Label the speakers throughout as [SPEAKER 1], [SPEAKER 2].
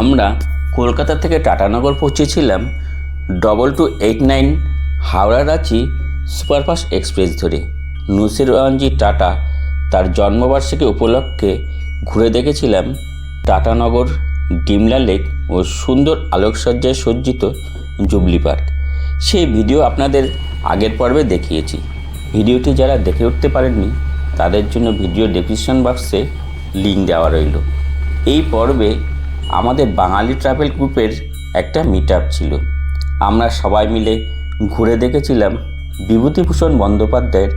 [SPEAKER 1] আমরা কলকাতা থেকে টাটানগর পৌঁছেছিলাম double two eight nine Howrah Ranchi superfast express ধরে। নুসিরওয়ানজি টাটা তার জন্মবার্ষিকী উপলক্ষে ঘুরে দেখেছিলাম টাটানগর, ডিমলা লেক ও সুন্দর আলোকসজ্জায় সজ্জিত জুবলি পার্ক। সেই ভিডিও আপনাদের আগের পর্বে দেখিয়েছি। ভিডিওটি যারা দেখে উঠতে পারেননি, তাদের জন্য ভিডিও ডেসক্রিপশন বক্সে লিঙ্ক দেওয়া রইল। এই পর্বে আমাদের বাঙালি ট্রাভেল গ্রুপের একটা মিট ছিল। আমরা সবাই মিলে ঘুরে দেখেছিলাম বিভূতিভূষণ বন্দ্যোপাধ্যায়ের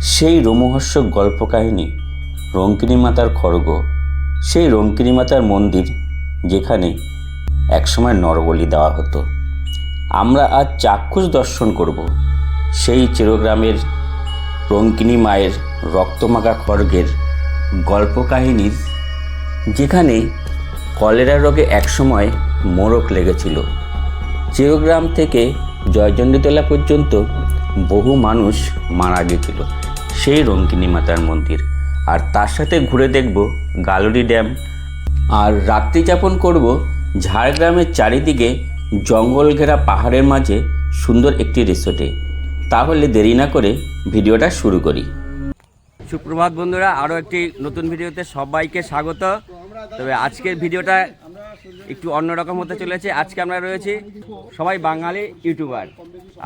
[SPEAKER 1] সেই রোমহর্ষক গল্প কাহিনী রঙ্কিনী মাতার খড়গ। সেই রঙ্কিনী মাতার মন্দির যেখানে একসময় নরবলি দেওয়া হতো। আমরা আজ চাক্ষুষ দর্শন করব। সেই চিরগ্রামের রঙ্কিনী মায়ের রক্তমাখা খড়গের গল্প কাহিনীর যেখানে কলেরা রোগে একসময় মোড়ক লেগেছিল। চিরগ্রাম থেকে জয়চণ্ডীতলা পর্যন্ত বহু মানুষ মারা গেছিল সেই রঙ্কিনী মাতার মন্দির। আর তার সাথে ঘুরে দেখব গালুরি ড্যাম। আর রাত্রি যাপন করব ঝাড়গ্রামের চারিদিকে জঙ্গল ঘেরা পাহাড়ের মাঝে সুন্দর একটি রিসোর্টে। তাহলে দেরি না করে ভিডিওটা শুরু করি। সুপ্রভাত বন্ধুরা আরও একটি নতুন ভিডিওতে সবাইকে স্বাগত। তবে আজকের ভিডিওটা একটু অন্যরকম হতে চলেছে। আজকে আমরা রয়েছি সবাই বাঙালি ইউটিউবার।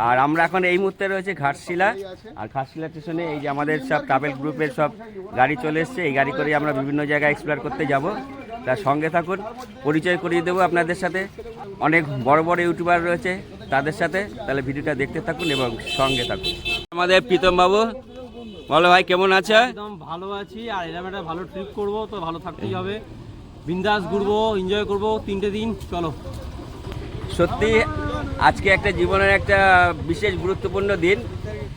[SPEAKER 1] আর আমরা এখন এই মুহূর্তে রয়েছে ঘাটশিলা। আর ঘাটশিলা স্টেশনে এই যে আমাদের সব ট্রাভেল গ্রুপের সব গাড়ি চলে এসছে। এই গাড়ি করে আমরা বিভিন্ন জায়গায় এক্সপ্লোর করতে যাব। তার সঙ্গে থাকুন, পরিচয় করিয়ে দেবো আপনাদের সাথে। অনেক বড় বড় ইউটিউবার রয়েছে তাদের সাথে। তাহলে ভিডিওটা দেখতে থাকুন এবং সঙ্গে থাকুন। আমাদের প্রীতম বাবু বলো ভাই কেমন আছে?
[SPEAKER 2] একদম ভালো আছি আর এরকম একটা ভালো ট্রিপ করব তো ভালো থাকতেই হবে। বিন্দাস ঘুরবো এনজয় করব তিনটে দিন চলো।
[SPEAKER 1] সত্যি আজকে একটা জীবনের একটা বিশেষ গুরুত্বপূর্ণ দিন।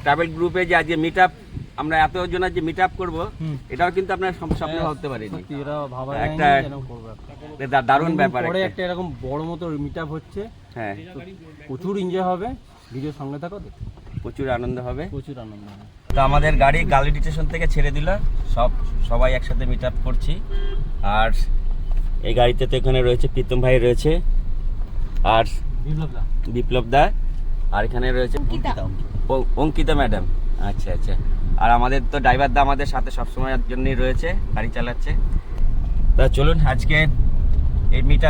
[SPEAKER 1] ট্রাভেল গ্রুপে যে আজকে মিট আপ আমরা এতজনের যে মিট আপ করব এটাও কিন্তু আপনার সব- স্বপ্নে ভাবতে পারিনি।
[SPEAKER 2] সত্যি এরা
[SPEAKER 1] একটা- দারুণ ব্যাপার
[SPEAKER 2] পরে
[SPEAKER 1] একটা।
[SPEAKER 2] এরকম বড় মতো মিট আপ হচ্ছে।
[SPEAKER 1] হ্যাঁ।
[SPEAKER 2] প্রচুর এনজয় হবে। ভিডিও সঙ্গে থাকো।
[SPEAKER 1] প্রচুর আনন্দ হবে।
[SPEAKER 2] প্রচুর আনন্দ হবে।
[SPEAKER 1] তো আমাদের গাড়ি গালিডি স্টেশন থেকে ছেড়ে দিল। সব সবাই একসাথে মিট আপ করছি। আর এই গাড়িতে তো এখানে রয়েছে প্রীতম ভাই রয়েছে। আর
[SPEAKER 2] বিপ্লব দা।
[SPEAKER 1] আর এখানে রয়েছে অঙ্কিতা। ম্যাডাম। আচ্ছা আচ্ছা। আর আমাদের তো ড্রাইভার দা আমাদের সাথে সবসময়ের জন্যই রয়েছে গাড়ি চালাচ্ছে। তা চলুন আজকে এই মিট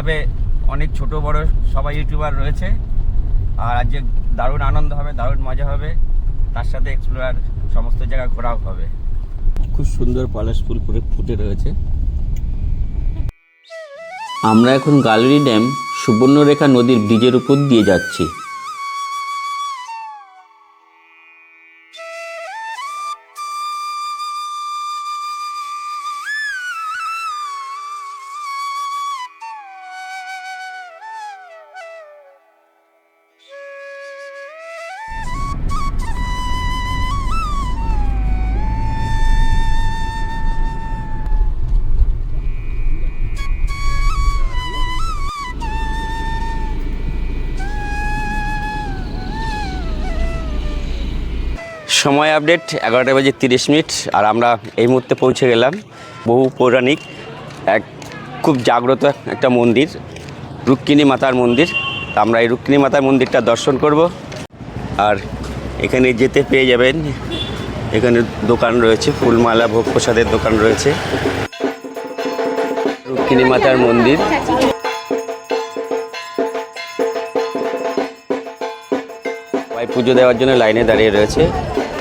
[SPEAKER 1] অনেক ছোট বড় সবাই ইউটিউবার রয়েছে। আর আজকে দারুণ আনন্দ হবে দারুণ মজা হবে। তার সাথে এক্সপ্লোরার সমস্ত জায়গা ঘোরাও হবে। খুব সুন্দর পলাশ ফুল করে ফুটে রয়েছে। আমরা এখন গালেরি ড্যাম সুবর্ণরেখা নদীর ব্রিজের উপর দিয়ে যাচ্ছি। সময় আপডেট, এগারোটা বাজে তিরিশ মিনিট, আর আমরা এই মুহূর্তে পৌঁছে গেলাম বহু পৌরাণিক, এক খুব জাগ্রত একটা মন্দির, রুক্মিণী মাতার মন্দির। আমরা এই রুক্মিণী মাতার মন্দিরটা দর্শন করব। আর এখানে যেতে পেয়ে যাবেন, এখানে দোকান রয়েছে, ফুলমালা, ভোগ প্রসাদের দোকান রয়েছে। রুক্মিণী মাতার মন্দির। পুজো দেওয়ার জন্য লাইনে দাঁড়িয়ে রয়েছে।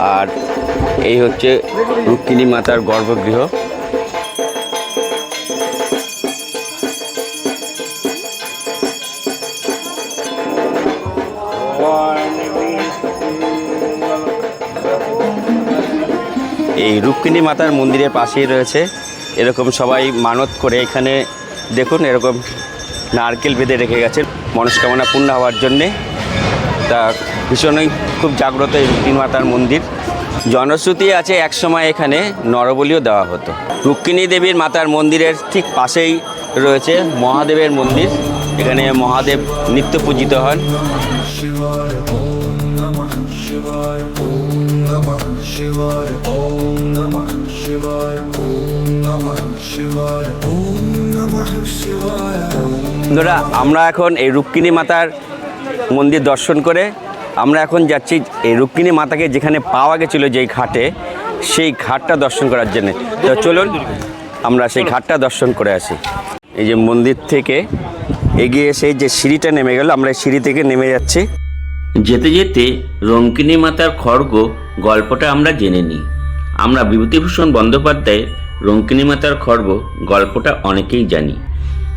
[SPEAKER 1] আর এই হচ্ছে রুক্মিণী মাতার গর্ভগৃহ। এই রুক্মিণী মাতার মন্দিরের পাশেই রয়েছে। এরকম সবাই মানত করে এখানে দেখুন, এরকম নারকেল বেঁধে রেখে গেছে। মনস্কামনা পূর্ণ হওয়ার জন্যে। তা ভীষণই খুব জাগ্রত এই মাতার মন্দির। জনশ্রুতি আছে একসময় এখানে নরবলিও দেওয়া হতো। রুক্মিণী দেবীর মাতার মন্দিরের ঠিক পাশেই রয়েছে মহাদেবের মন্দির। এখানে মহাদেব নিত্য পূজিত হন। আমরা এখন এই রুক্মিণী মাতার মন্দির দর্শন করে আমরা এখন যাচ্ছি এই রুক্মিণী মাতাকে যেখানে পাওয়া গেছিল যেই ঘাটে, সেই ঘাটটা দর্শন করার জন্য। তো চলুন, আমরা সেই ঘাটটা দর্শন করে আসি। এই যে মন্দির থেকে এগিয়ে এসে যে সিঁড়িটা নেমে গেল, আমরা সিঁড়ি থেকে নেমে যাচ্ছি। যেতে যেতে রঙ্কিনী মাতার খড়গ গল্পটা আমরা জেনে নিই। আমরা বিভূতিভূষণ বন্দ্যোপাধ্যায়ের রঙ্কিনী মাতার খড়গ গল্পটা অনেকেই জানি।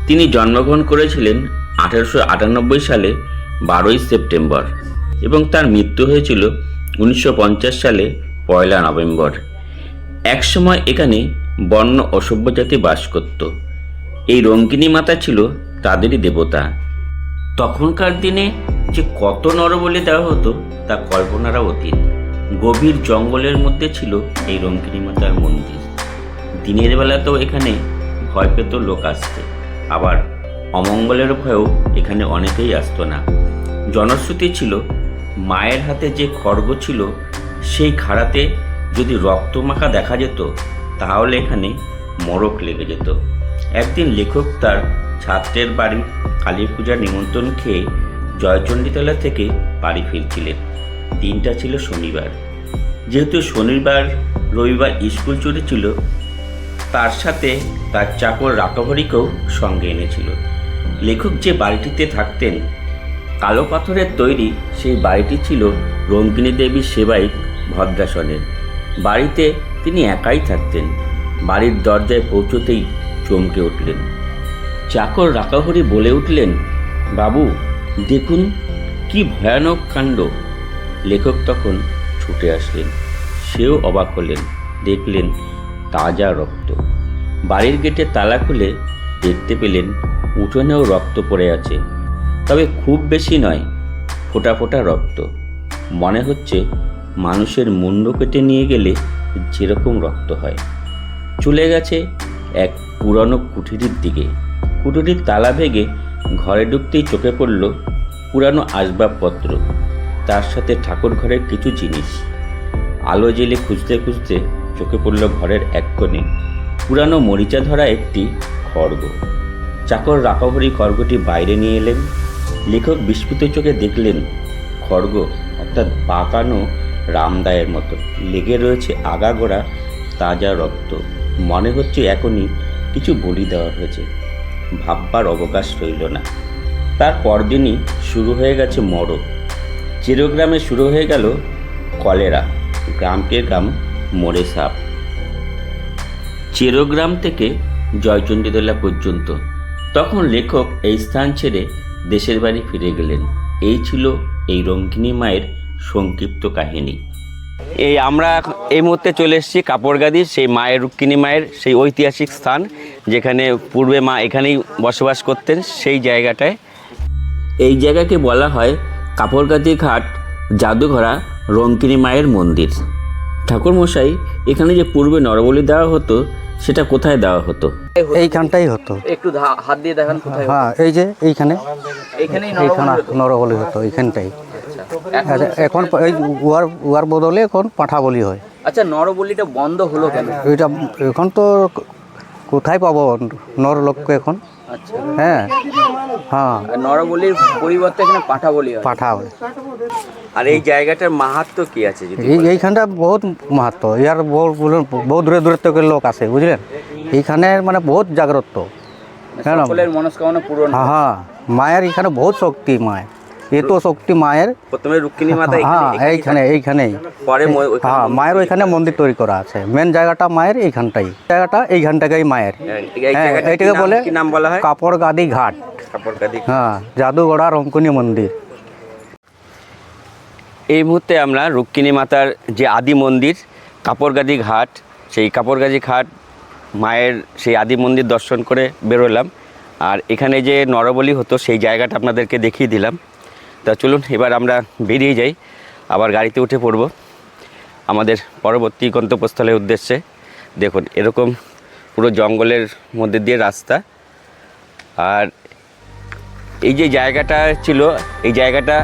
[SPEAKER 1] তিনি জন্মগ্রহণ করেছিলেন আঠারোশো সালে বারোই সেপ্টেম্বর। এবং তার মৃত্যু হয়েছিল উনিশশো পঞ্চাশ সালে পয়লা নভেম্বর। একসময় এখানে বর্ণ অসভ্য জাতি বাস করত। এই রঙ্গিনী মাতা ছিল তাদেরই দেবতা। তখনকার দিনে যে কত নরবলি দেওয়া হতো তা কল্পনারা অতীত। গভীর জঙ্গলের মধ্যে ছিল এই রঙ্কিনী মাতার মন্দির। দিনের বেলাতেও এখানে ভয় পেত লোক আসতে। আবার অমঙ্গলের ভয়েও এখানে অনেকেই আসতো না। জনশ্রুতি ছিল মায়ের হাতে যে খড়গ ছিল, সেই খাড়াতে যদি রক্তমাখা দেখা যেত, তাহলে এখানে মরক লেগে যেত। একদিন লেখক তার ছাত্রের বাড়ি কালী পূজার নিমন্ত্রণ খেয়ে জয়চণ্ডীতলা থেকে বাড়ি ফিরছিলেন। দিনটা ছিল শনিবার। যেহেতু শনিবার, রবিবার স্কুল ছুটি ছিল, তার সাথে তার চাকর রাকভরিকেও সঙ্গে এনেছিল। লেখক যে বাড়িটিতে থাকতেন কালো পাথরের তৈরি সেই বাড়িটি ছিল রঙ্কিনী দেবীর সেবাই ভদ্রাসনের। বাড়িতে তিনি একাই থাকতেন। বাড়ির দরজায় পৌঁছতেই চমকে উঠলেন। চাকর রাকাহরি বলে উঠলেন, বাবু, দেখুন, কি ভয়ানক কাণ্ড। লেখক তখন ছুটে আসলেন। সেও অবাক হলেন, দেখলেন তাজা রক্ত। বাড়ির গেটে তালা খুলে দেখতে পেলেন উঠোনেও রক্ত পড়ে আছে। তবে খুব বেশি নয়, ফোটা ফোঁটা রক্ত। মনে হচ্ছে মানুষের মুন্ড কেটে নিয়ে গেলে যেরকম রক্ত হয়। চলে গেছে এক পুরনো কুঠিরির দিকে। কুঠুরির তালা ভেঙে ঘরে ঢুকতেই চোখে পড়ল পুরানো আসবাবপত্র, তার সাথে ঠাকুর ঘরের কিছু জিনিস। আলো জেলে খুঁজতে খুঁজতে চোখে পড়ল ঘরের এক কোণে পুরানো মরিচা ধরা একটি খড়গ। চাকর রাকাভরি খড়গটি বাইরে নিয়ে এলেন। লেখক বিস্মিত চোখে দেখলেন, খড়গ অর্থাৎ পাকানো রামদায়ের মতো। লেগে রয়েছে আগাগোড়া তাজা রক্ত। মনে হচ্ছে এখনই কিছু বলি দেওয়া হয়েছে। ভাববার অবকাশ রইল না। তার পরদিনই শুরু হয়ে গেছে মরক চিরগ্রামে শুরু হয়ে গেল কলেরা। গ্রামকে গ্রাম মরে সাপ। চিরগ্রাম থেকে জয়চণ্ডীতলা পর্যন্ত। তখন লেখক এই স্থান ছেড়ে দেশের বাড়ি ফিরে গেলেন। এই ছিল এই রঙ্কিনী মায়ের সংক্ষিপ্ত কাহিনী। এই আমরা এই মুহূর্তে চলে এসেছি কাপড়গাদি সেই মায়ের রুক্মিণী মায়ের সেই ঐতিহাসিক স্থান যেখানে পূর্বে মা এখানেই বসবাস করতেন সেই জায়গাটায়। এই জায়গাকে বলা হয় কাপড়গাদি ঘাট জাদুঘরা রঙ্কিনী মায়ের মন্দির। ঠাকুরমশাই এখানে যে পূর্বে নরবলি দেওয়া হতো সেটা কোথায় দেওয়া হতো?
[SPEAKER 3] এইখানটাই হতো।
[SPEAKER 2] একটু হাত দিয়ে দেখেন কোথায়
[SPEAKER 3] হ্যাঁ এই যে এইখানে
[SPEAKER 2] এইখানে
[SPEAKER 3] এইখানে নরবলি হতো? এইখানটাই। এখন এই উয়ার উয়ার বদলে এখন পাঁঠা বলি হয়।
[SPEAKER 2] আচ্ছা নরবলিটা বন্ধ হলো কেন?
[SPEAKER 3] এটা এখন তো কোথায় পাবো? নর লোককে এখন?
[SPEAKER 2] আচ্ছা
[SPEAKER 3] হ্যাঁ হ্যাঁ।
[SPEAKER 2] নরবলির পরিবর্তে এখানে পাঠা বলি হয়।
[SPEAKER 3] পাঠা বলি
[SPEAKER 1] আর এই জায়গাটার মাহাত্ম কি আছে
[SPEAKER 3] এই এইখানটা বহুত মাহাত্ম। ইয়ার বহু বহু দূরে দূরে থেকে লোক আসে বুঝলেন? এইখানে মানে বহুত জাগ্রত। হ্যাঁ
[SPEAKER 2] সকলের মনস্কামনা পূরণ
[SPEAKER 3] হ্যাঁ হ্যাঁ। মায়ের এখানে বহুত শক্তি মায়ের। এত শক্তি মায়ের
[SPEAKER 1] প্রথমে রুক্মিণী মাতা
[SPEAKER 3] হ্যাঁ এইখানে এইখানেই।
[SPEAKER 1] পরে
[SPEAKER 3] হ্যাঁ মায়ের ওইখানে মন্দির তৈরি করা আছে। মেন জায়গাটা মায়ের এইখানটাই। জায়গাটা এইখানটাই মায়ের। হ্যাঁ এইটাকে বলে
[SPEAKER 1] নাম বলা হয়?
[SPEAKER 3] কাপড় গাদি ঘাট।
[SPEAKER 1] কাপড়গাদি
[SPEAKER 3] হ্যাঁ জাদুগড়া রঙ্কনী মন্দির।
[SPEAKER 1] এই মুহূর্তে আমরা রুক্মিণী মাতার যে আদি মন্দির কাপড়গাদি ঘাট সেই কাপড়গাদি ঘাট মায়ের সেই আদি মন্দির দর্শন করে বেরোলাম। আর এখানে যে নরবলি হতো সেই জায়গাটা আপনাদেরকে দেখিয়ে দিলাম। তা চলুন, এবার আমরা বেরিয়ে যাই। আবার গাড়িতে উঠে পড়ব। আমাদের পরবর্তী গন্তব্যস্থলের উদ্দেশ্যে। দেখুন, এরকম পুরো জঙ্গলের মধ্যে দিয়ে রাস্তা। আর এই যে জায়গাটা ছিল, এই জায়গাটা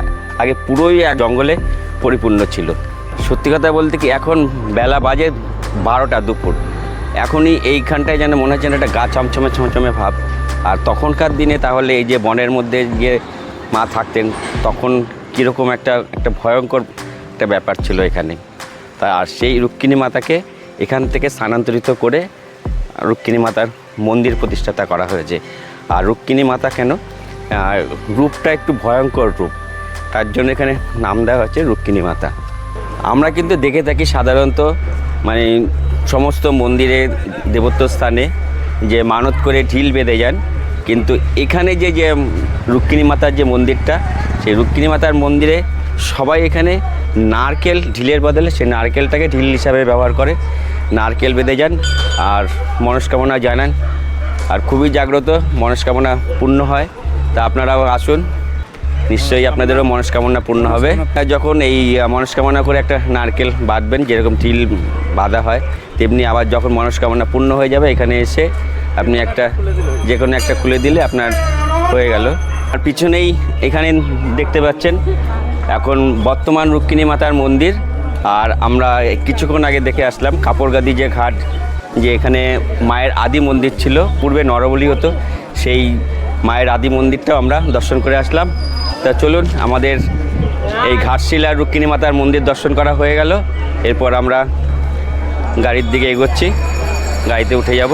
[SPEAKER 1] আগে পুরোই জঙ্গলে পরিপূর্ণ ছিল। সত্যি কথা বলতে কি, এখন বেলা বাজে বারোটা দুপুর। এখনই এইখানটায় যেন মনে হচ্ছে একটা গা চমচমে চমচমে ভাব। আর তখনকার দিনে তাহলে এই যে বনের মধ্যে গিয়ে মা থাকতেন, তখন কীরকম একটা একটা ভয়ঙ্কর একটা ব্যাপার ছিল এখানে। তা আর সেই রুক্মিণী মাতাকে এখান থেকে স্থানান্তরিত করে রুক্মিণী মাতার মন্দির প্রতিষ্ঠাতা করা হয়েছে। আর রুক্মিণী মাতা কেন? রূপটা একটু ভয়ঙ্কর রূপ। তার জন্য এখানে নাম দেওয়া হচ্ছে রুক্মিণী মাতা। আমরা কিন্তু দেখে থাকি সাধারণত মানে সমস্ত মন্দিরে দেবত্ব স্থানে যে মানত করে ঢিল বেঁধে যান কিন্তু এখানে যে যে রুক্মিণী মাতার যে মন্দিরটা সেই রুক্মিণী মাতার মন্দিরে সবাই এখানে নারকেল ঢিলের বদলে সেই নারকেলটাকে ঢিল হিসাবে ব্যবহার করে। নারকেল বেঁধে যান আর মনস্কামনা জানান। আর খুবই জাগ্রত মনস্কামনা পূর্ণ হয়। তা আপনারাও আসুন। নিশ্চয়ই আপনাদেরও মনস্কামনা পূর্ণ হবে। যখন এই মনস্কামনা করে একটা নারকেল বাঁধবেন যেরকম ঢিল বাঁধা হয় তেমনি আবার যখন মনস্কামনা পূর্ণ হয়ে যাবে এখানে এসে আপনি একটা যে কোনো একটা খুলে দিলে আপনার হয়ে গেল। আর পিছনেই এখানে দেখতে পাচ্ছেন, এখন বর্তমান রুক্মিণী মাতার মন্দির। আর আমরা কিছুক্ষণ আগে দেখে আসলাম কাপড়গাদি যে ঘাট, যে এখানে মায়ের আদি মন্দির ছিল, পূর্বে নরবলি হতো, সেই মায়ের আদি মন্দিরটাও আমরা দর্শন করে আসলাম। তা চলুন, আমাদের এই ঘাটশিলা রুক্মিণী মাতার মন্দির দর্শন করা হয়ে গেল। এরপর আমরা গাড়ির দিকে এগোচ্ছি, গাড়িতে উঠে যাব।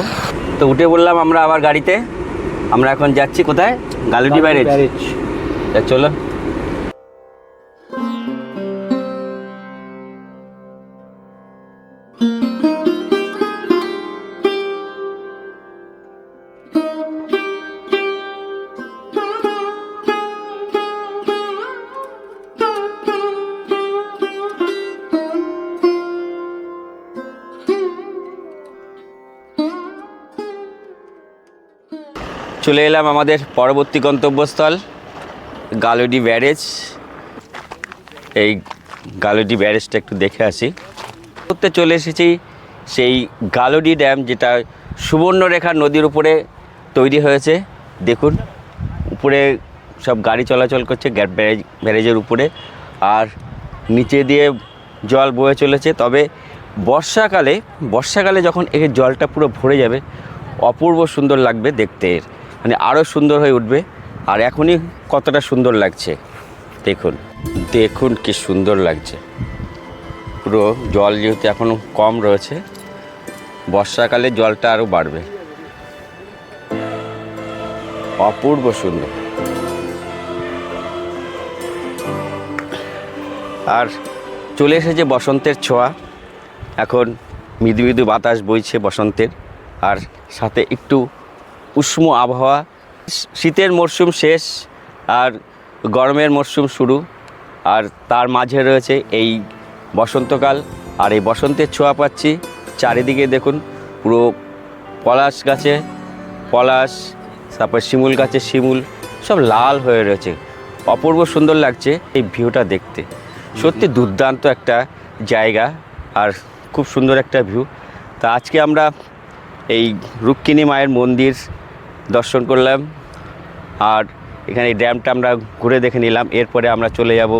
[SPEAKER 1] তো উঠে বললাম আমরা আবার গাড়িতে। আমরা এখন যাচ্ছি কোথায়? গালুডি ব্যারেজ। চলো। চলে এলাম আমাদের পরবর্তী গন্তব্যস্থল, গালুডি ব্যারেজ। এই গালুডি ব্যারেজটা একটু দেখে আসি। করতে চলে এসেছি সেই গালুডি ড্যাম, যেটা সুবর্ণরেখা নদীর উপরে তৈরি হয়েছে। দেখুন, উপরে সব গাড়ি চলাচল করছে ব্যারেজ, ব্যারেজের উপরে। আর নিচে দিয়ে জল বয়ে চলেছে। তবে বর্ষাকালে বর্ষাকালে যখন এর জলটা পুরো ভরে যাবে, অপূর্ব সুন্দর লাগবে দেখতে। এর মানে আরও সুন্দর হয়ে উঠবে। আর এখনই কতটা সুন্দর লাগছে। দেখুন দেখুন কি সুন্দর লাগছে। পুরো জল যেহেতু এখনও কম রয়েছে, বর্ষাকালে জলটা আরও বাড়বে। অপূর্ব সুন্দর। আর চলে এসেছে বসন্তের ছোঁয়া। এখন মৃদু মৃদু বাতাস বইছে বসন্তের। আর সাথে একটু উষ্ণ আবহাওয়া। শীতের মরশুম শেষ আর গরমের মরশুম শুরু। আর তার মাঝে রয়েছে এই বসন্তকাল। আর এই বসন্তের ছোঁয়া পাচ্ছি। চারিদিকে দেখুন, পুরো পলাশ গাছে পলাশ, তারপর শিমুল গাছে শিমুল, সব লাল হয়ে রয়েছে। অপূর্ব সুন্দর লাগছে এই ভিউটা দেখতে। সত্যি দুর্দান্ত একটা জায়গা আর খুব সুন্দর একটা ভিউ। তা আজকে আমরা এই রুক্মিণী মায়ের মন্দির দর্শন করলাম। আর এখানে এই ড্যামটা আমরা ঘুরে দেখে নিলাম। এরপরে আমরা চলে যাব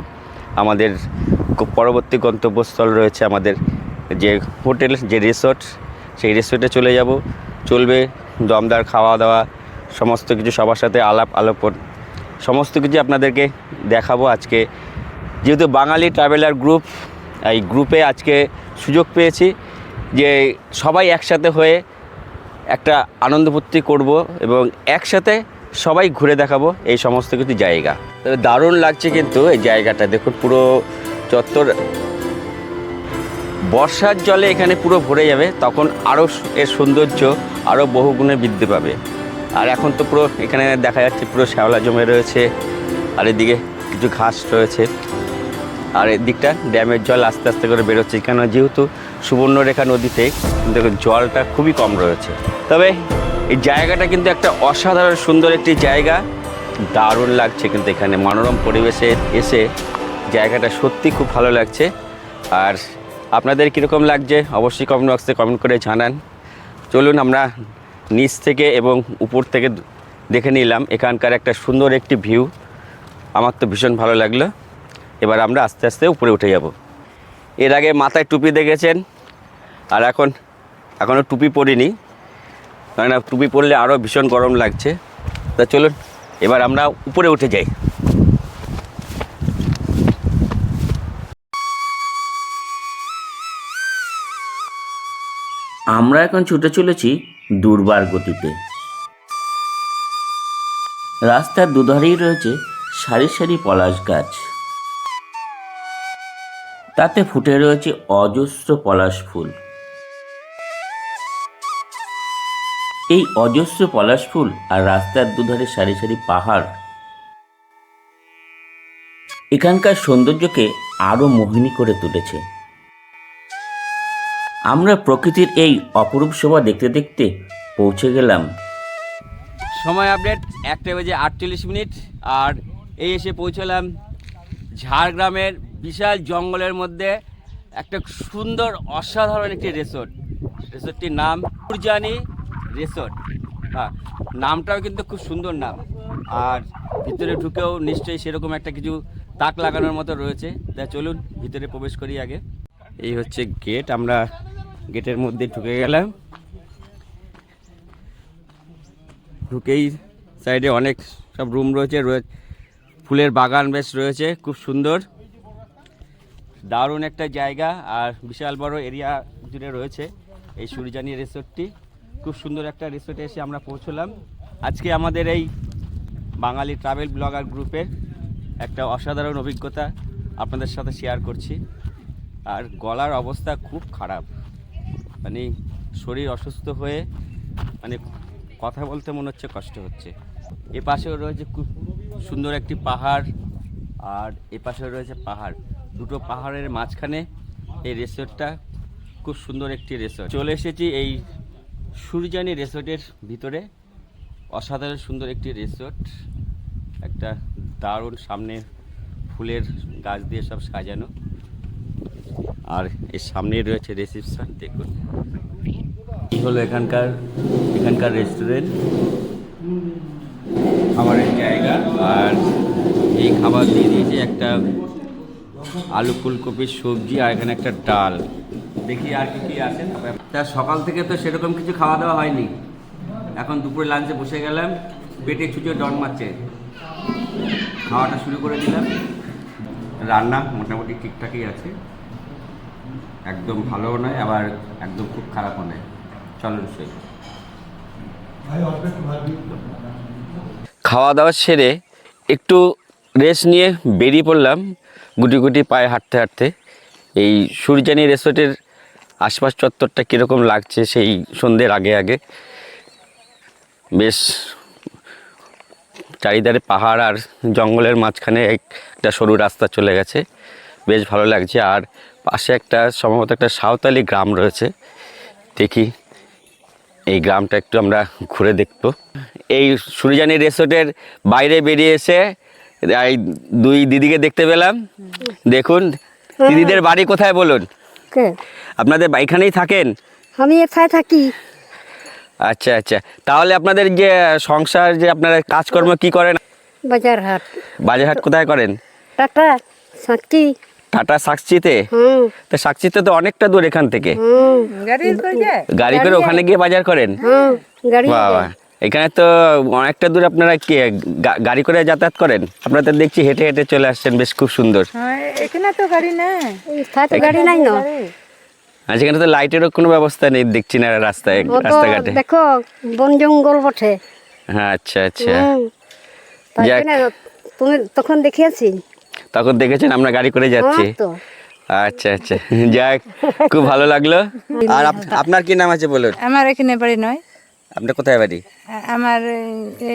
[SPEAKER 1] আমাদের পরবর্তী গন্তব্যস্থল রয়েছে আমাদের যে হোটেল, যে রিসোর্ট। সেই রিসোর্টে চলে যাব। চলবে দমদার খাওয়া দাওয়া সমস্ত কিছু সবার সাথে আলাপ আলোপন। সমস্ত কিছু আপনাদেরকে দেখাবো আজকে। যেহেতু বাঙালি ট্রাভেলার গ্রুপ এই গ্রুপে আজকে সুযোগ পেয়েছি যে সবাই একসাথে হয়ে একটা আনন্দ ফুর্তি করব এবং একসাথে সবাই ঘুরে দেখাবো এই সমস্ত কিছু জায়গা। তবে দারুণ লাগছে কিন্তু এই জায়গাটা। দেখুন পুরো চত্বর। বর্ষার জলে এখানে পুরো ভরে যাবে, তখন আরও এর সৌন্দর্য আরও বহুগুণে বৃদ্ধি পাবে। আর এখন তো পুরো এখানে দেখা যাচ্ছে পুরো শ্যাওলা জমে রয়েছে, আর এদিকে কিছু ঘাস রয়েছে। আর এদিকটা ড্যামের জল আস্তে আস্তে করে বেরোচ্ছে কেন যেহেতু সুবর্ণরেখা নদীতে দেখুন জলটা খুবই কম রয়েছে। তবে এই জায়গাটা কিন্তু একটা অসাধারণ সুন্দর একটি জায়গা। দারুণ লাগছে কিন্তু এখানে মনোরম পরিবেশে এসে জায়গাটা সত্যি খুব ভালো লাগছে। আর আপনাদের কীরকম লাগছে অবশ্যই কমেন্ট বক্সে কমেন্ট করে জানান। চলুন আমরা নিচ থেকে এবং উপর থেকে দেখে নিলাম এখানকার একটা সুন্দর একটি ভিউ আমার তো ভীষণ ভালো লাগল। এবার আমরা আস্তে আস্তে উপরে উঠে যাব। এর আগে মাথায় টুপি দেখেছেন, আর এখন এখনও টুপি পরিনি। কারণ টুপি পরলে আরও ভীষণ গরম লাগছে।
[SPEAKER 4] তা চলুন, এবার আমরা উপরে উঠে যাই। আমরা এখন ছুটে চলেছি দুর্বার গতিতে। রাস্তার দুধারেই রয়েছে সারি সারি পলাশ গাছ। তাতে ফুটে রয়েছে অজস্র পলাশ ফুল। এই অজস্র পলাশ ফুল আর রাস্তার দুধারে সারি সারি পাহাড়, এখানকার সৌন্দর্যকে আরও মোহিনী করে তুলেছে। আমরা প্রকৃতির এই অপরূপ শোভা দেখতে দেখতে পৌঁছে গেলাম।
[SPEAKER 1] সময় আপডেট, একটা বেজে আটচল্লিশ মিনিট, আর এই এসে পৌঁছলাম ঝাড়গ্রামের বিশাল জঙ্গলের মধ্যে একটা সুন্দর অসাধারণ একটি রিসোর্ট। রিসোর্টটির নাম ফুরজানি রিসোর্ট। হ্যাঁ নামটাও কিন্তু খুব সুন্দর নাম। আর ভিতরে ঢুকেও নিশ্চয়ই সেরকম একটা কিছু তাক লাগানোর মতো রয়েছে। তা চলুন ভিতরে প্রবেশ করি আগে। এই হচ্ছে গেট, আমরা গেটের মধ্যে ঢুকে গেলাম। ঢুকেই সাইডে অনেক সব রুম রয়েছে, রয়ে- ফুলের বাগান বেশ রয়েছে, খুব সুন্দর। দারুণ একটা জায়গা আর বিশাল বড় এরিয়া জুড়ে রয়েছে এই সুরিজানি রিসোর্টটি। খুব সুন্দর একটা রিসোর্টে এসে আমরা পৌঁছলাম। আজকে আমাদের এই বাঙালি ট্রাভেল ব্লগার গ্রুপের একটা অসাধারণ অভিজ্ঞতা আপনাদের সাথে শেয়ার করছি। আর গলার অবস্থা খুব খারাপ। মানে শরীর অসুস্থ হয়ে মানে কথা বলতে মনে হচ্ছে, কষ্ট হচ্ছে। এ পাশেও রয়েছে খুব সুন্দর একটি পাহাড় আর এ পাশেও রয়েছে পাহাড়। দুটো পাহাড়ের মাঝখানে এই রিসোর্টটা, খুব সুন্দর একটি রিসোর্ট। চলে এসেছি এই সুরজানি রিসোর্টের ভিতরে। অসাধারণ সুন্দর একটি রিসোর্ট। একটা দারুণ সামনে ফুলের গাছ দিয়ে সব সাজানো। আর এর সামনে রয়েছে রিসেপশন, দেখুন। এই হলো এখানকার এখানকার রেস্টুরেন্ট। খাবারের জায়গা। আর এই খাবার দিয়ে দিয়েছে একটা আলু ফুলকপির সবজি আর এখানে একটা ডাল। দেখি আর কি কি আছে। তা সকাল থেকে তো সেরকম কিছু খাওয়া দাওয়া হয়নি। এখন দুপুরে লাঞ্চে বসে গেলাম, পেটে ছুঁচে ডন মারছে। খাওয়াটা শুরু করে দিলাম। রান্না মোটামুটি ঠিকঠাকই আছে। একদম ভালোও নয়, আবার একদম খুব খারাপও নয়। চলুন সেই। খাওয়া দাওয়া সেরে একটু রেস্ট নিয়ে বেরিয়ে পড়লাম। গুটি গুটি পায়ে হাঁটতে হাঁটতে এই সূর্যানী রেসর্টের আশপাশ চত্বরটা কীরকম লাগছে সেই সন্ধ্যের আগে আগে বেশ চারিধারে পাহাড় আর জঙ্গলের মাঝখানে একটা সরু রাস্তা চলে গেছে। বেশ ভালো লাগছে। আর পাশে একটা সম্ভবত একটা সাঁওতালি গ্রাম রয়েছে। দেখি এই গ্রামটা একটু আমরা ঘুরে দেখব। এই সুরিজানি রিসোর্টের বাইরে বেরিয়ে এসে এই দুই দিদিকে দেখতে পেলাম। দেখুন দিদিদের বাড়ি কোথায় বলুন?
[SPEAKER 4] আপনাদের এখানেই থাকেন?
[SPEAKER 5] আমি এখানে থাকি।
[SPEAKER 4] আচ্ছা আচ্ছা। তাহলে আপনাদের যে সংসার যে আপনারা কাজকর্ম কি করেন?
[SPEAKER 5] বাজার হাট
[SPEAKER 4] বাজারহাট কোথায় করেন?
[SPEAKER 5] টাটা সাঁকি
[SPEAKER 4] টাটা সাকচিতে
[SPEAKER 5] হুম।
[SPEAKER 4] তো সাকচিতে তো অনেকটা দূর এখান থেকে। গাড়ি করে ওখানে গিয়ে বাজার করেন?
[SPEAKER 5] গাড়ি
[SPEAKER 4] বাবা। এখানে তো অনেকটা দূর আপনারা কি গাড়ি করে যাতায়াত করেন? আপনারা তো দেখছি হেঁটে হেঁটে চলে আসছেন বেশ খুব সুন্দর।
[SPEAKER 6] এখানে তো গাড়ি
[SPEAKER 5] তো গাড়ি নাই না।
[SPEAKER 4] আর সেখানে তো লাইটেরও কোনো ব্যবস্থা নেই দেখছি না রাস্তায় রাস্তাঘাটে।
[SPEAKER 5] দেখো বন জঙ্গল বটে।
[SPEAKER 4] হ্যাঁ আচ্ছা আচ্ছা।
[SPEAKER 5] তুমি তখন দেখিয়েছি।
[SPEAKER 4] তখন দেখেছেন আমরা গাড়ি করে যাচ্ছি।
[SPEAKER 5] হ্যাঁ
[SPEAKER 4] আচ্ছা আচ্ছা। যাক খুব ভালো লাগল। আর আপনার কি নাম আছে বলুন?
[SPEAKER 6] আমার এখানে বাড়ি নয়।
[SPEAKER 4] আপনার কোথায় বাড়ি?
[SPEAKER 6] আমার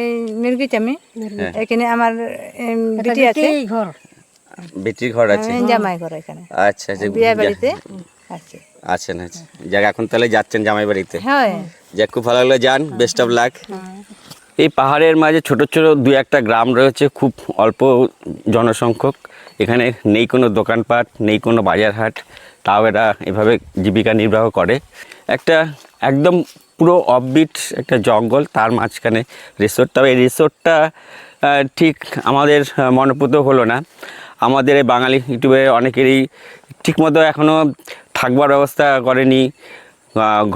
[SPEAKER 6] এই মির্গিচ আমি
[SPEAKER 4] হ্যাঁ।
[SPEAKER 6] এখানে আমার বিটি আছে।
[SPEAKER 5] এই ঘর।
[SPEAKER 4] বেটির ঘর আছে?
[SPEAKER 6] আমি জামাই ঘর এখানে।
[SPEAKER 4] আচ্ছা আচ্ছা।
[SPEAKER 6] বিয়ে বাড়িতে আছে।
[SPEAKER 4] আছেন আচ্ছা। যাক এখন তাহলে যাচ্ছেন জামাই বাড়িতে।
[SPEAKER 6] হয়।
[SPEAKER 4] যাক খুব ভালো লাগল যান। বেস্ট অফ লাক এই পাহাড়ের মাঝে ছোট ছোট দুই একটা গ্রাম রয়েছে খুব অল্প জনসংখ্যক। এখানে নেই কোনো দোকানপাট নেই কোনো বাজার হাট তাও এরা এভাবে জীবিকা নির্বাহ করে। একটা একদম পুরো অফবিট একটা জঙ্গল, তার মাঝখানে রিসোর্ট তবে এই রিসোর্টটা ঠিক আমাদের মনোপুত হলো না। আমাদের বাঙালি ইউটিউবে অনেকেরই ঠিকমতো এখনও থাকবার ব্যবস্থা করেনি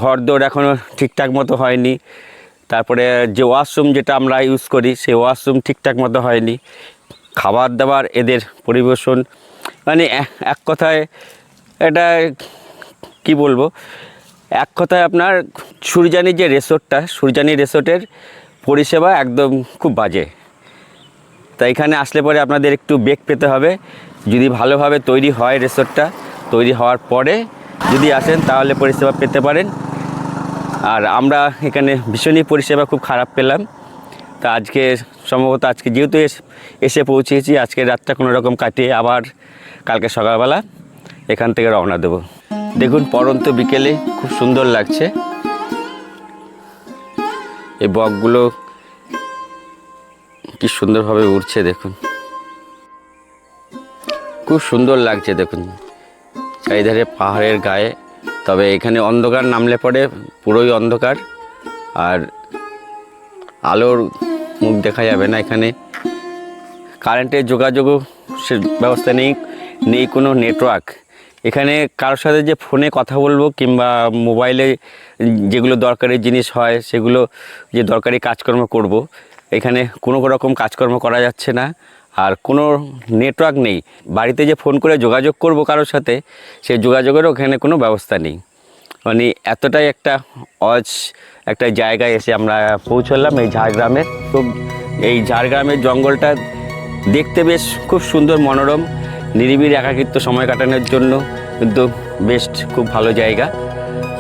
[SPEAKER 4] ঘর দৌড় এখনও ঠিকঠাক মতো হয়নি।
[SPEAKER 1] তারপরে যে ওয়াশরুম যেটা আমরা ইউজ করি, সেই ওয়াশরুম ঠিকঠাক মতো হয়নি। খাবার দাবার এদের পরিবেশন মানে এক কথায় এটা কি বলব? এক কথায় আপনার সুরজানি যে রিসোর্টটা, সুরজানি রিসোর্টের পরিষেবা একদম খুব বাজে। তা এখানে আসলে পরে আপনাদের একটু বেগ পেতে হবে। যদি ভালোভাবে তৈরি হয় রিসোর্টটা, তৈরি হওয়ার পরে যদি আসেন তাহলে পরিষেবা পেতে পারেন। আর আমরা এখানে ভীষণই পরিষেবা খুব খারাপ পেলাম। তা আজকে সম্ভবত আজকে যেহেতু এসে পৌঁছেছি, আজকে রাতটা কোনো রকম কাটিয়ে আবার কালকে সকালবেলা এখান থেকে রওনা দেব। দেখুন, পরন্ত বিকেলে খুব সুন্দর লাগছে। এই বকগুলো কি সুন্দরভাবে উড়ছে, দেখুন। খুব সুন্দর লাগছে, দেখুন। চারিধারে পাহাড়ের গায়ে, তবে এখানে অন্ধকার নামলে পরে পুরোই অন্ধকার। আর আলোর মুখ দেখা যাবে না এখানে। কারেন্টের যোগাযোগও সে ব্যবস্থা নেই নেই কোনো নেটওয়ার্ক। এখানে কারোর সাথে যে ফোনে কথা বলব কিংবা মোবাইলে যেগুলো দরকারি জিনিস হয়, সেগুলো যে দরকারি কাজকর্ম করব, এখানে কোনো রকম কাজকর্ম করা যাচ্ছে না। আর কোনো নেটওয়ার্ক নেই। বাড়িতে যে ফোন করে যোগাযোগ করব কারোর সাথে সেই যোগাযোগেরও এখানে কোনো ব্যবস্থা নেই। মানে এতটাই একটা অজ একটা জায়গায় এসে আমরা পৌঁছলাম এই ঝাড়গ্রামে। খুব এই ঝাড়গ্রামের জঙ্গলটা দেখতে বেশ খুব সুন্দর, মনোরম। নিরিবিলি একাকিত্ব সময় কাটানোর জন্য কিন্তু বেস্ট খুব ভালো জায়গা।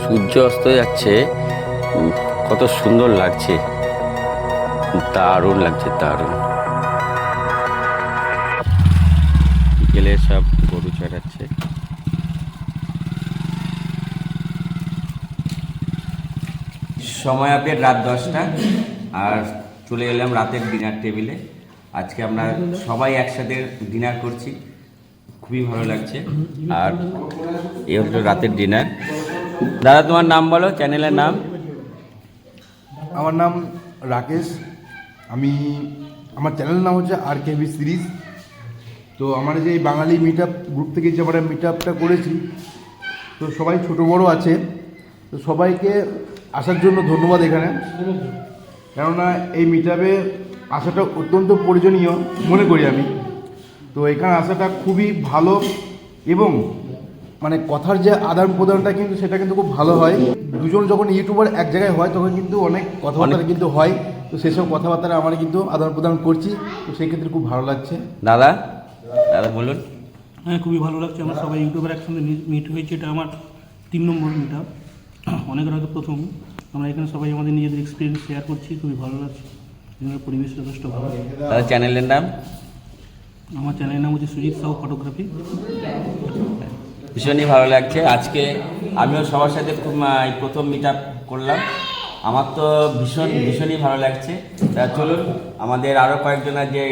[SPEAKER 1] সূর্য অস্ত যাচ্ছে। কত সুন্দর লাগছে। দারুণ লাগছে, দারুণ। বিকেলে সব গরু চড়াচ্ছে। সময় আপডেট রাত দশটা। আর চলে এলাম রাতের ডিনার টেবিলে। আজকে আমরা সবাই একসাথে ডিনার করছি। খুবই ভালো লাগছে। আর এই হলো রাতের ডিনার দাদা, তোমার নাম বলো চ্যানেলের নাম?
[SPEAKER 7] আমার নাম রাকেশ। আমি, আমার চ্যানেলের নাম হচ্ছে আর কেভি সিরিজ তো আমার যে বাঙালি মিট আপ গ্রুপ থেকে যে আমরা মিট আপটা করেছি, তো সবাই ছোট বড় আছে। তো সবাইকে আসার জন্য ধন্যবাদ এখানে। কেননা এই মিট আসাটা অত্যন্ত প্রয়োজনীয়, মনে করি আমি। তো এখানে আসাটা খুবই ভালো এবং মানে কথার যে আদান প্রদানটা কিন্তু সেটা কিন্তু খুব ভালো হয়। দুজন যখন ইউটিউবার এক জায়গায় হয় তখন কিন্তু অনেক কথাবার্তা কিন্তু হয়। তো সেসব কথাবার্তা আমরা কিন্তু আদান প্রদান করছি। তো সেই ক্ষেত্রে খুব ভালো লাগছে।
[SPEAKER 1] দাদা? দাদা বলুন।
[SPEAKER 8] হ্যাঁ খুবই ভালো লাগছে। আমরা সবাই ইউটিউবার একসঙ্গে মিট হয়েছে। এটা আমার তিন নম্বর মিট আপ। অনেকের হয়তো প্রথম। আমরা এখানে সবাই আমাদের নিজেদের এক্সপিরিয়েন্স শেয়ার করছি। খুবই ভালো লাগছে। পরিবেশ যথেষ্ট ভালো।
[SPEAKER 1] দাদা চ্যানেলের নাম?
[SPEAKER 8] আমার চ্যানেলের নাম হচ্ছে সুজিত সাউ ফটোগ্রাফি
[SPEAKER 1] ভীষণই ভালো লাগছে। আজকে আমিও সবার সাথে খুব প্রথম মিট আপ করলাম। আমার তো ভীষণ ভীষণই ভালো লাগছে। তা চলুন আমাদের আরও কয়েকজন যে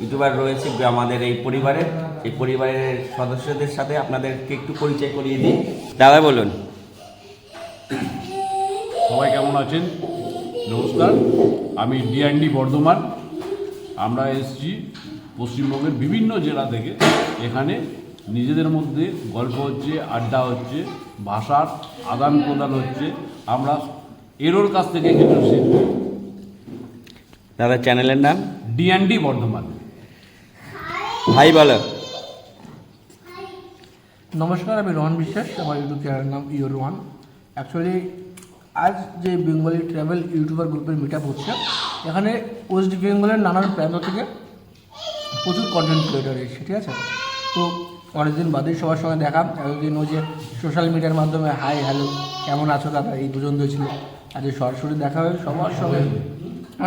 [SPEAKER 1] ইউটিউবার রয়েছে আমাদের এই পরিবারের। এই পরিবারের সদস্যদের সাথে আপনাদেরকে একটু পরিচয় করিয়ে দিই। দাদা বলুন।
[SPEAKER 9] সবাই কেমন আছেন? নমস্কার। আমি ডিএনডি বর্ধমান। আমরা এসেছি পশ্চিমবঙ্গের বিভিন্ন জেলা থেকে এখানে নিজেদের মধ্যে গল্প হচ্ছে আড্ডা হচ্ছে ভাষার আদান প্রদান হচ্ছে। আমরা এরোর কাছ থেকে কিছু শিখব।
[SPEAKER 1] দাদা চ্যানেলের নাম?
[SPEAKER 9] D N D Bardhaman.
[SPEAKER 1] ভাই বলো।
[SPEAKER 10] নমস্কার আমি রোহন বিশ্বাস আমার ইউটিউব চ্যানেলের নাম ইউর ওয়ান অ্যাকচুয়ালি আজ যে বেঙ্গলি ট্রাভেল ইউটিউবার গ্রুপের মিট আপ হচ্ছে এখানে ওয়েস্ট বেঙ্গলের নানান প্রান্ত থেকে প্রচুর কন্টেন্ট ক্রিয়েটার এসেছে, ঠিক আছে? তো অনেকদিন বাদেই সবার সঙ্গে দেখা, এতদিন ওই যে সোশ্যাল মিডিয়ার মাধ্যমে হাই হ্যালো কেমন আছো দাদা এই দুজন ছিল। আজ সরাসরি দেখা হয়ে সবার সঙ্গে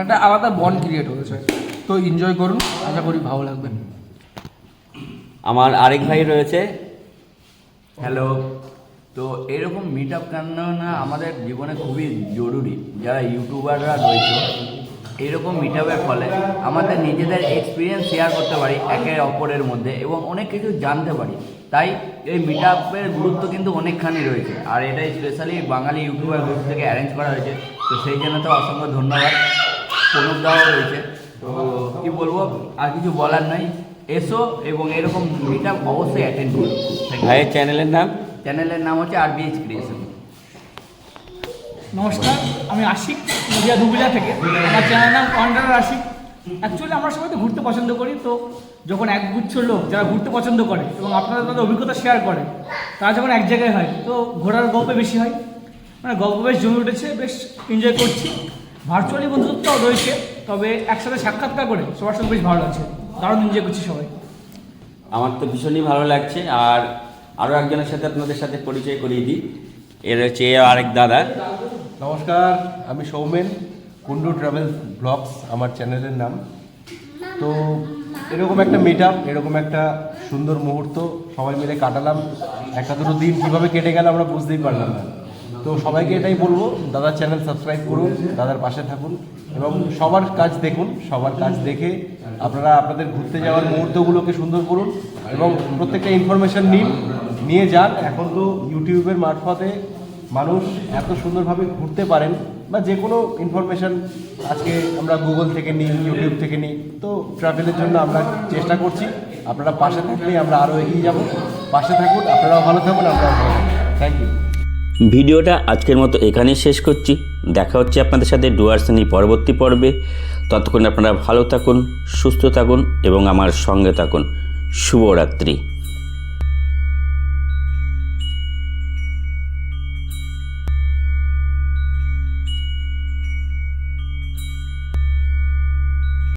[SPEAKER 10] একটা আলাদা বন্ড ক্রিয়েট হয়েছে। তো এনজয় করুন, আশা করি ভালো লাগবে।
[SPEAKER 1] আমার আরেক ভাই রয়েছে।
[SPEAKER 11] হ্যালো তো এরকম মিট আপ কেন না আমাদের জীবনে খুবই জরুরি। যারা ইউটিউবাররা রয়েছে এরকম মিট আপের ফলে আমাদের নিজেদের এক্সপিরিয়েন্স শেয়ার করতে পারি একে অপরের মধ্যে এবং অনেক কিছু জানতে পারি। তাই এই মিট আপের গুরুত্ব কিন্তু অনেকখানি রয়েছে। আর এটা স্পেশালি বাঙালি ইউটিউবার গ্রুপ থেকে অ্যারেঞ্জ করা হয়েছে। তো সেই জন্য তো অসংখ্য ধন্যবাদ। প্রণব দেওয়া রয়েছে। তো কী বলব? আর কিছু বলার নাই। এসো এবং এরকম মিট আপ অবশ্যই অ্যাটেন্ড করো।
[SPEAKER 1] ভাইয়ের চ্যানেলের নাম?
[SPEAKER 11] চ্যানেলের নাম হচ্ছে আর বিএইচ ক্রিয়েশন
[SPEAKER 12] নমস্কার আমি আশিক। দুবিলা থেকে। আমার চ্যানেল নাম ওয়ান্ডারার আশিক অ্যাকচুয়ালি আমরা সবাই তো ঘুরতে পছন্দ করি, তো যখন একগুচ্ছ লোক যারা ঘুরতে পছন্দ করে এবং আপনারা তাদের অভিজ্ঞতা শেয়ার করে, তারা যখন এক জায়গায় হয়, তো ঘোরার গল্প বেশি হয়। মানে গল্প বেশ জমে উঠেছে, বেশ এনজয় করছি। ভার্চুয়ালি বন্ধুত্বও রয়েছে, তবে একসাথে সাক্ষাৎকার করে সবার সঙ্গে বেশ ভালো লাগছে। দারুণ এনজয় করছি সবাই।
[SPEAKER 13] আমার তো ভীষণই ভালো লাগছে, আর আরও একজনের সাথে আপনাদের সাথে পরিচয় করিয়ে দিই। এর হচ্ছে আরেক দাদা।
[SPEAKER 14] নমস্কার, আমি সৌমেন, কুন্ডু ট্রাভেল ব্লগস আমার চ্যানেলের নাম। তো এরকম একটা মিট আপ এরকম একটা সুন্দর মুহূর্ত, সবাই মিলে কাটালাম। একটা দুটো দিন কীভাবে কেটে গেল আমরা বুঝতেই পারলাম না। তো সবাইকে এটাই বলব, দাদার চ্যানেল সাবস্ক্রাইব করুন, দাদার পাশে থাকুন এবং সবার কাজ দেখুন, সবার কাজ দেখে আপনারা আপনাদের ঘুরতে যাওয়ার মুহূর্তগুলোকে সুন্দর করুন এবং প্রত্যেকটা ইনফরমেশান নিন, নিয়ে যান। এখন তো ইউটিউবের মারফতে মানুষ এত সুন্দরভাবে ঘুরতে পারেন বা যে কোনো ইনফরমেশান আজকে আমরা গুগল থেকে নিই ইউটিউব থেকে নিই, তো ট্রাভেলের জন্য আমরা চেষ্টা করছি। আপনারা পাশে থাকলেই আমরা আরও এগিয়ে যাব। পাশে থাকুন, আপনারাও ভালো থাকুন, আমরাও ভালো থাকুন। থ্যাংক ইউ
[SPEAKER 1] ভিডিওটা আজকের মতো এখানেই শেষ করছি। দেখা হচ্ছে আপনাদের সাথে ডুয়ার্সনি পরবর্তী পর্বে। ততক্ষণ আপনারা ভালো থাকুন, সুস্থ থাকুন এবং আমার সঙ্গে থাকুন। শুভরাত্রি।